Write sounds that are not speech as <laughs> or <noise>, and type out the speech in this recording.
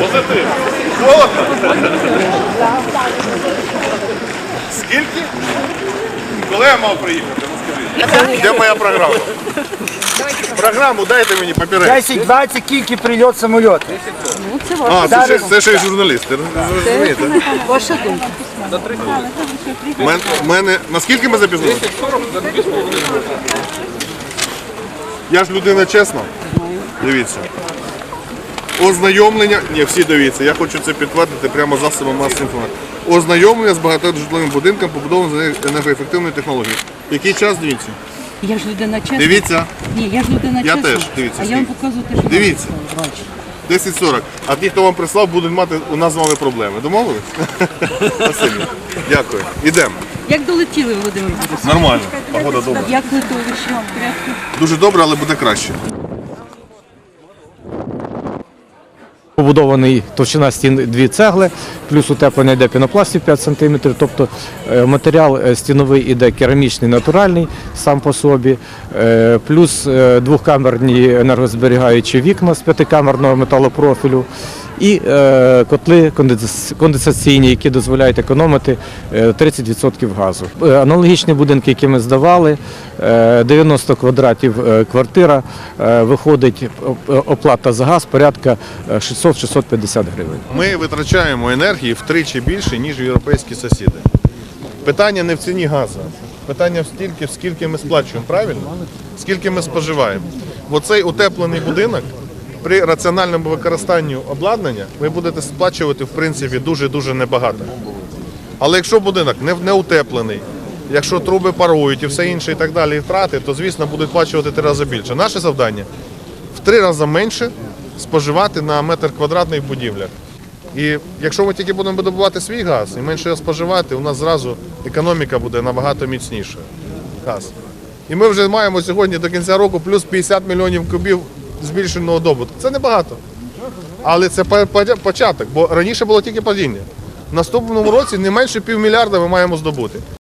Позитив. Золото. Скільки? Коли я мав приїхати? Де моя програма? Програму дайте мені папірець. 10-20 кільки прильот самоліт. А, це ще, це ще й журналісти. Розумієте? Ваша думка. Мене, наскільки ми запізнилися? Я ж людина чесна. Дивіться. Ознайомлення. Ні, всі дивіться, я хочу це підтвердити прямо засобом масової інформації. Ознайомлення з багатожитловим будинком побудованим за енергоефективною технологією. Який час дивіться? Я ж людина чесна. Дивіться, Ні, я ж людина Я чесна. теж, дивіться, А я вам скільки. показую те, що Дивіться. бачу. 10.40. А ті, хто вам прислав, будуть мати у нас з вами проблеми. Домовились? <laughs> Спасибі. Дякую. Ідемо. Як долетіли, Володимир Борисович? Нормально. Погода добра. Як летовище? В порядку? Дуже добре, але буде краще. Побудований товщина стін дві цегли, плюс утеплення йде пінопластів 5 см, тобто е, матеріал е, стіновий іде керамічний, натуральний сам по собі, е, плюс двохкамерні енергозберігаючі вікна з п'ятикамерного металопрофілю і е, котли конденс- конденсаційні, які дозволяють економити е, 30% газу. Е, Аналогічні будинки, які ми здавали, е, 90 квадратів е, квартира, е, виходить оплата за газ порядка е, 600-650 гривень. Ми витрачаємо енергії втричі більше, ніж європейські сусіди. Питання не в ціні газу. Питання стільки, скільки ми сплачуємо, правильно? Скільки ми споживаємо. Бо цей утеплений будинок при раціональному використанні обладнання ви будете сплачувати в принципі дуже-дуже небагато. Але якщо будинок не, утеплений, якщо труби парують і все інше і так далі, і втрати, то звісно будуть сплачувати три рази більше. Наше завдання в три рази менше споживати на метр квадратний в будівлях. І якщо ми тільки будемо видобувати свій газ і менше його споживати, у нас зразу економіка буде набагато міцнішою. Газ. І ми вже маємо сьогодні до кінця року плюс 50 мільйонів кубів збільшеного добутку. Це небагато. Але це по- по- початок, бо раніше було тільки падіння. В наступному році не менше півмільярда ми маємо здобути.